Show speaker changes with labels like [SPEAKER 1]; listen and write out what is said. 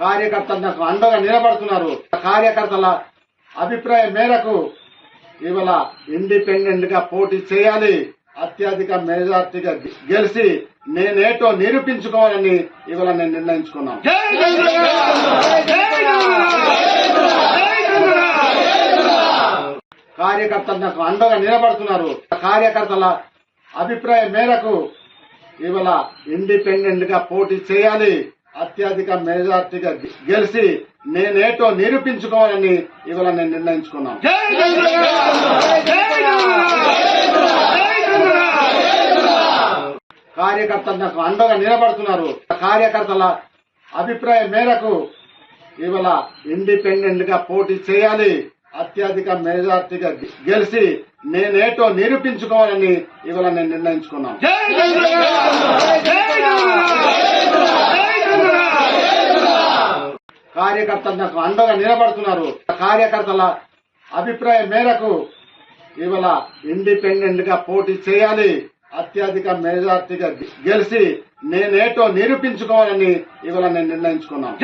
[SPEAKER 1] కార్యకర్తలు నాకు అండగా నిలబడుతున్నారు. కార్యకర్తల అభిప్రాయం మేరకు ఇవాళ ఇండిపెండెంట్గా పోటీ చేయాలి. అత్యధిక మెజార్టీగా గెలిచి నేనేటో నిరూపించుకోవాలని ఇవాళ నేను నిర్ణయించుకున్నాను కార్యకర్తలు నాకు అండగా నిలబడుతున్నారు. కార్యకర్తల అభిప్రాయం మేరకు ఇవాళ ఇండిపెండెంట్గా పోటీ చేయాలి. అత్యధిక మెజార్టీగా గెలిచి నేనేటో నిరూపించుకోవాలని ఇవాళ నేను నిర్ణయించుకున్నాను. కార్యకర్తలు నాకు అండగా నిలబడుతున్నారు. కార్యకర్తల అభిప్రాయం మేరకు ఇవాళ ఇండిపెండెంట్గా పోటీ చేయాలి. అత్యధిక మెజార్టీగా గెలిచి నేనేటో నిరూపించుకోవాలని ఇవాళ నేను నిర్ణయించుకున్నాను. కార్యకర్తలు నాకు అండగా నిలబడుతున్నారు. కార్యకర్తల అభిప్రాయం మేరకు ఇవాళ ఇండిపెండెంట్గా పోటీ చేయాలి. అత్యధిక మెజార్టీగా గెలిచి నేనేటో నిరూపించుకోవాలని ఇవాళ నేను నిర్ణయించుకున్నాను.